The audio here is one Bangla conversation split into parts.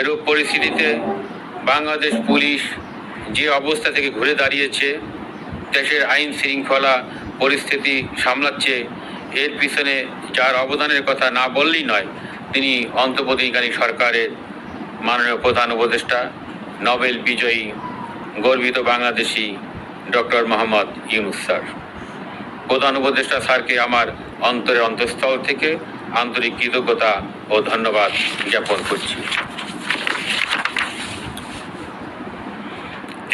এরূপ পরিস্থিতিতে বাংলাদেশ পুলিশ যে অবস্থা থেকে ঘুরে দাঁড়িয়েছে, দেশের আইন শৃঙ্খলা পরিস্থিতি সামলাচ্ছে, এর পিছনে যার অবদানের কথা না বললেই নয়, তিনি অন্তর্বর্তীকালীন সরকারের মাননীয় প্রধান উপদেষ্টা, নোবেল বিজয়ী, গর্বিত বাংলাদেশি ডক্টর মোহাম্মদ ইউনুস স্যার। প্রধান উপদেষ্টা স্যারকে আমার অন্তরের অন্তঃস্থল থেকে আন্তরিক কৃতজ্ঞতা ও ধন্যবাদ জ্ঞাপন করছি।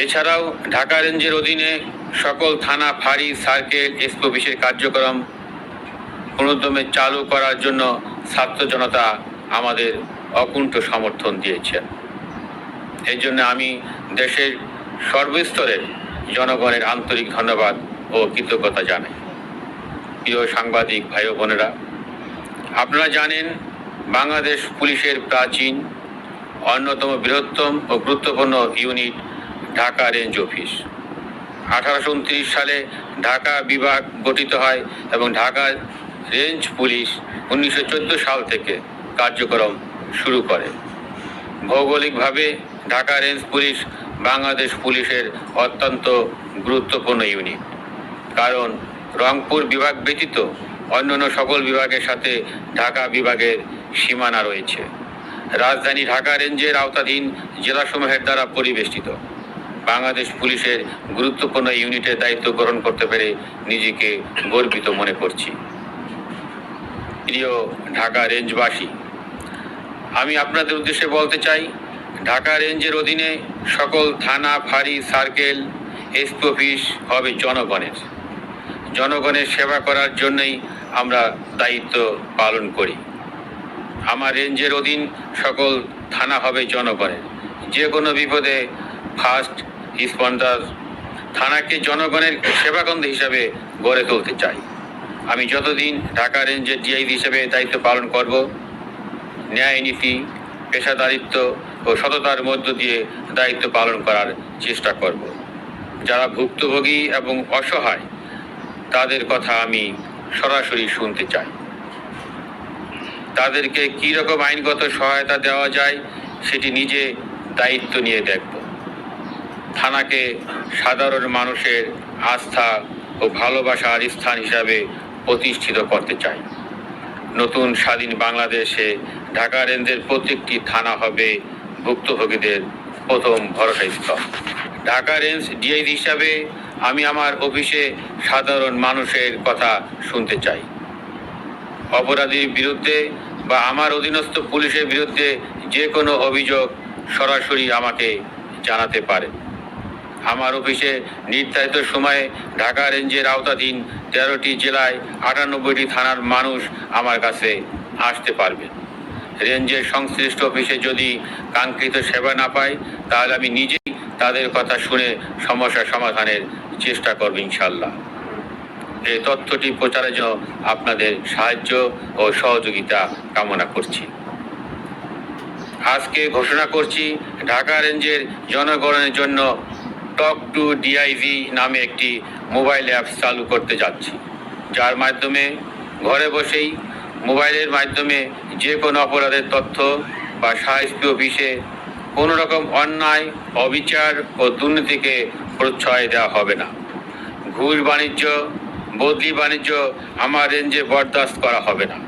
এছাড়াও ঢাকা রেঞ্জের অধীনে সকল থানা, ফাঁড়ি, সার্কেল, এসপি অফিসের কার্যক্রম পুনর্দমে চালু করার জন্য ছাত্র জনতা আমাদের অকুণ্ঠ সমর্থন দিয়েছেন এই জন্য আমি দেশের সর্বস্তরের জনগণের আন্তরিক ধন্যবাদ ও কৃতজ্ঞতা জানাই। প্রিয় সাংবাদিক ভাই বোনেরা, আপনারা জানেন বাংলাদেশ পুলিশের প্রাচীন অন্যতম বৃহত্তম ও গুরুত্বপূর্ণ ইউনিট ঢাকা রেঞ্জ অফিস। আঠারোশো উনত্রিশ সালে ঢাকা বিভাগ গঠিত হয় এবং ঢাকা রেঞ্জ পুলিশ উনিশশো চোদ্দ সাল থেকে কার্যক্রম শুরু করে। ভৌগোলিকভাবে ঢাকা রেঞ্জ পুলিশ বাংলাদেশ পুলিশের অত্যন্ত গুরুত্বপূর্ণ ইউনিট। কারণ রংপুর বিভাগ ব্যতীত অন্যান্য সকল বিভাগের সাথে ঢাকা বিভাগের সীমানা রয়েছে। রাজধানী ঢাকা রেঞ্জের আওতাধীন জেলাসমূহের দ্বারা পরিবেষ্টিত। বাংলাদেশ পুলিশের গুরুত্বপূর্ণ ইউনিটের দায়িত্ব গ্রহণ করতে পেরে নিজেকে গর্বিত মনে করছি। প্রিয় ঢাকা রেঞ্জবাসী, আমি আপনাদের উদ্দেশ্যে বলতে চাই, ঢাকা রেঞ্জের অধীনে সকল থানা, ফাঁড়ি, সার্কেল, এসপি অফিস হবে জনগণের। জনগণের সেবা করার জন্যই আমরা দায়িত্ব পালন করি। আমার রেঞ্জের অধীন সকল থানা হবে জনগণের। যে কোনো বিপদে ফার্স্ট স্পন্দার থানাকে জনগণের সেবাকেন্দ্র হিসাবে গড়ে তুলতে চাই। আমি যতদিন ঢাকা রেঞ্জের ডিআইজি হিসেবে দায়িত্ব পালন করব, ন্যায় নীতি, পেশাদারিত্ব ও সততার মধ্য দিয়ে দায়িত্ব পালন করার চেষ্টা করব। যারা ভুক্তভোগী এবং অসহায়, তাদের কথা আমি সরাসরি শুনতে চাই। তাদেরকে কী রকম আইনগত সহায়তা দেওয়া যায়, সেটি নিজে দায়িত্ব নিয়ে দেখব। থানাকে সাধারণ মানুষের আস্থা ও ভালোবাসার স্থান হিসাবে প্রতিষ্ঠিত করতে চাই। নতুন স্বাধীন বাংলাদেশে ঢাকা রেঞ্জের প্রত্যেকটি থানা হবে ভুক্তভোগীদের প্রথম ভরসাস্থল। ঢাকা রেঞ্জ ডিআইজি হিসাবে আমি আমার অফিসে সাধারণ মানুষের কথা শুনতে চাই। অপরাধীর বিরুদ্ধে বা আমার অধীনস্থ পুলিশের বিরুদ্ধে যে কোনো অভিযোগ সরাসরি আমাকে জানাতে পারে আমার অফিসে নির্ধারিত সময়ে ঢাকা রেঞ্জের আওতাধীন তেরোটি জেলায় আটানব্বইটি থানার মানুষ আমার কাছে আসতে পারবে। রেঞ্জের সংশ্লিষ্ট অফিসে যদি কাঙ্ক্ষিত সেবা না পাই তাহলে আমি নিজেই তাদের কথা শুনে সমস্যা সমাধানের চেষ্টা করব ইনশাল্লাহ এই তথ্যটি প্রচারের জন্য আপনাদের সাহায্য ও সহযোগিতা কামনা করছি। আজকে ঘোষণা করছি, ঢাকা রেঞ্জের জনগণের জন্য টক টু ডিআইভি নামে একটি মোবাইল অ্যাপ চালু করতে যাচ্ছি। যার মাধ্যমে ঘরে বসেই মোবাইলের মাধ্যমে যে কোনো অপরাধের তথ্য বা সাহিত্য অফিসে কোনো রকম অন্যায়, অবিচার ও দুর্নীতিকে প্রশ্রয় দেওয়া হবে না। ঘুষ বাণিজ্য, বদলি বাণিজ্য আমার রেঞ্জে বরদাস্ত করা হবে না।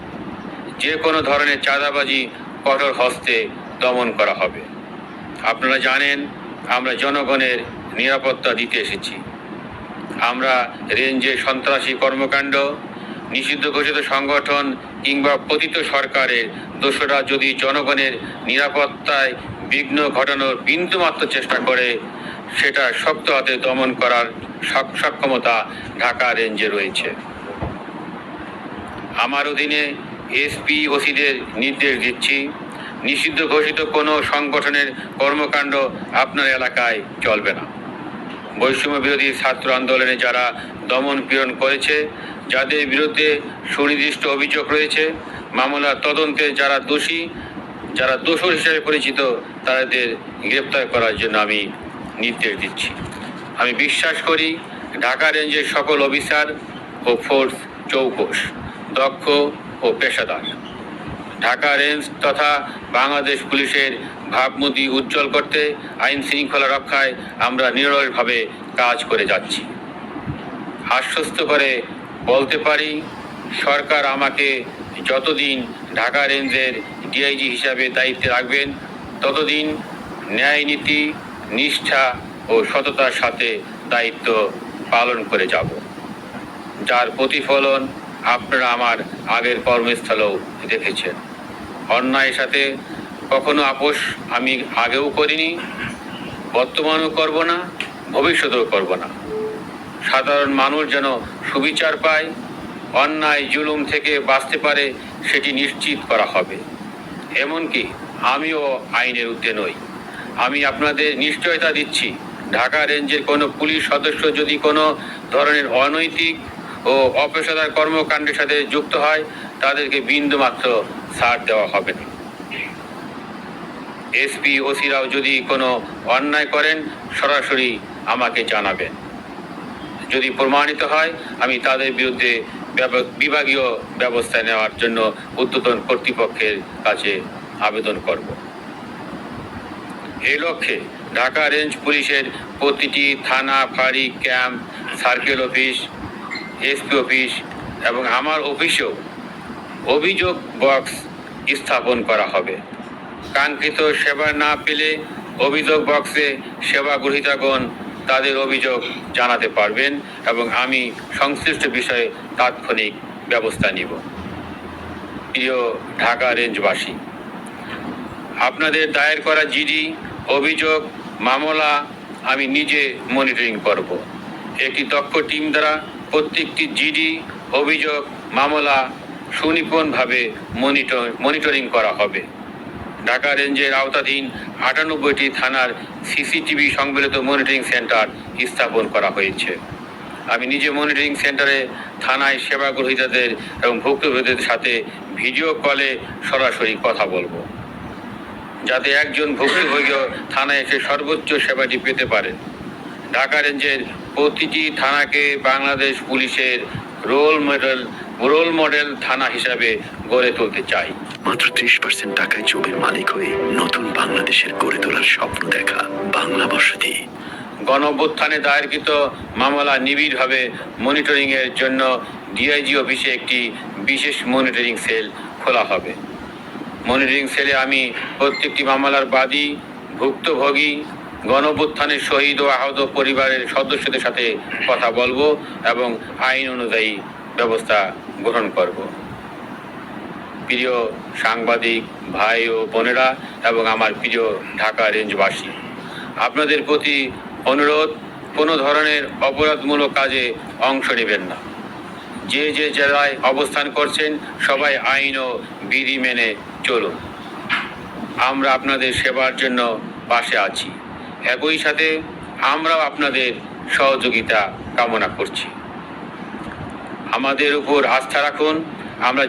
যে কোনো ধরনের চাঁদাবাজি কঠোর হস্তে দমন করা হবে। আপনারা জানেন আমরা জনগণের নিরাপত্তা দিতে এসেছি। আমরা রেঞ্জে সন্ত্রাসী কর্মকাণ্ড, নিষিদ্ধ ঘোষিত সংগঠন কিংবা পতিত সরকারের দোষরা যদি জনগণের নিরাপত্তায় বিঘ্ন ঘটানোর বিন্দুমাত্র চেষ্টা করে, সেটা শক্ত হাতে দমন করার সক্ষমতা ঢাকা রেঞ্জে রয়েছে। আমার অধীনে এসপি ওসিদের নির্দেশ দিচ্ছি। নিষিদ্ধ ঘোষিত কোনো সংগঠনের কর্মকাণ্ড আপনার এলাকায় চলবে না। বৈষম্য বিরোধী ছাত্র আন্দোলনে যারা দমন পীড়ন করেছে, যাদের বিরুদ্ধে সুনির্দিষ্ট অভিযোগ রয়েছে, মামলা তদন্তে যারা দোষী, যারা দোষর হিসেবে পরিচিত, তাদের গ্রেপ্তার করার জন্য আমি নির্দেশ দিচ্ছি। আমি বিশ্বাস করি ঢাকা রেঞ্জের সকল অফিসার ও ফোর্স চৌকস দক্ষ ও পেশাদার। ঢাকা রেঞ্জ তথা বাংলাদেশ পুলিশের ভাবমূর্তি উজ্জ্বল করতে আইন শৃঙ্খলা রক্ষায় আমরা নিরলসভাবে কাজ করে যাচ্ছি। আশ্বস্ত করে বলতে পারি, সরকার আমাকে যতদিন ঢাকা রেঞ্জের ডিআইজি হিসাবে দায়িত্বে রাখবেন, ততদিন ন্যায় নীতি, নিষ্ঠা ও সততার সাথে দায়িত্ব পালন করে যাব। যার প্রতিফলন আপনারা আমার আগের কর্মস্থলেও দেখেছেন। অন্যায়ের সাথে কখনো আপোষ আমি আগেও করিনি, বর্তমানেও করব না, ভবিষ্যতেও করব না। সাধারণ মানুষ যেন সুবিচার পায়, অন্যায়, জুলুম থেকে বাঁচতে পারে, সেটি নিশ্চিত করা হবে। এমনকি আমিও আইনের ঊর্ধ্বে নই। আমি আপনাদের নিশ্চয়তা দিচ্ছি, ঢাকা রেঞ্জের কোনো পুলিশ সদস্য যদি কোনো ধরনের অনৈতিক ও অপেশাদার কর্মকাণ্ডের সাথে যুক্ত হয়, তাদেরকে বিন্দুমাত্র ছাড় দেওয়া হবে। না এসপি ওসিরাও যদি কোনো অন্যায় করেন, সরাসরি আমাকে জানাবেন। যদি প্রমাণিত হয়, আমি তাদের বিরুদ্ধে বিভাগীয় ব্যবস্থা নেওয়ার জন্য উদ্বোধন কর্তৃপক্ষের কাছে আবেদন করব। এই লক্ষ্যে ঢাকা রেঞ্জ পুলিশের প্রতিটি থানা, ফাঁড়ি, camp, circle office SP office এবং আমার অফিসেও অভিযোগ বক্স স্থাপন করা হবে। কাঙ্ক্ষিত সেবা না পেলে অভিযোগ বক্সে সেবা গ্রহীতাগণ তাদের অভিযোগ জানাতে পারবেন এবং আমি সংশ্লিষ্ট বিষয়ে তাৎক্ষণিক ব্যবস্থা নিব। প্রিয় ঢাকা রেঞ্জবাসী, আপনাদের দায়ের করা জিডি অভিযোগ, মামলা আমি নিজে মনিটরিং করব। একটি দক্ষ টিম দ্বারা প্রত্যেকটি জিডি অভিযোগ, মামলা সুনিপুণভাবে মনিটর, মনিটরিং করা হবে। ঢাকা রেঞ্জের আওতাধীন আটানব্বইটি থানার সিসিটিভি সংবলিত মনিটরিং সেন্টার স্থাপন করা হয়েছে। আমি নিজে মনিটরিং সেন্টারে থানায় সেবা গ্রহীতাদের এবং ভুক্তভোগীদের সাথে ভিডিও কলে সরাসরি কথা বলব। যাতে একজন ভুক্তভোগীও থানায় এসে সর্বোচ্চ সেবাটি পেতে পারেন ঢাকা রেঞ্জের প্রতিটি থানাকে বাংলাদেশ পুলিশের রোল মডেল রোল মডেল থানা হিসাবে গড়ে তুলতে চাই। মাত্র ত্রিশ পার্সেন্ট টাকায় জমির মালিক হয়ে নতুন বাংলাদেশের গড়ে তোলার স্বপ্ন দেখা বাংলা বসতি। গণঅভ্যুত্থানে দায়েরকৃত মামলা নিবিড়ভাবে মনিটরিং এর জন্য ডিআইজি অফিসে একটি বিশেষ মনিটরিং সেল খোলা হবে। মনিটরিং সেলে আমি প্রত্যেকটি মামলার বাদী ভুক্তভোগী গণঅভ্যুত্থানের শহীদ ও আহত পরিবারের সদস্যদের সাথে কথা বলব এবং আইন অনুযায়ী ব্যবস্থা গ্রহণ করব। প্রিয় সাংবাদিক, ভাই ও বোনেরা এবং আমার প্রিয় ঢাকা রেঞ্জবাসী, আপনাদের প্রতি অনুরোধ, কোনো ধরনের অপরাধমূলক কাজে অংশ নেবেন না। যে যে জেলায় অবস্থান করছেন, সবাই আইন ও বিধি মেনে চলুন। আমরা আপনাদের সেবার জন্য পাশে আছি। একই সাথে আমরাও আপনাদের সহযোগিতা কামনা করছি। আমাদের উপর আস্থা রাখুন। আমরা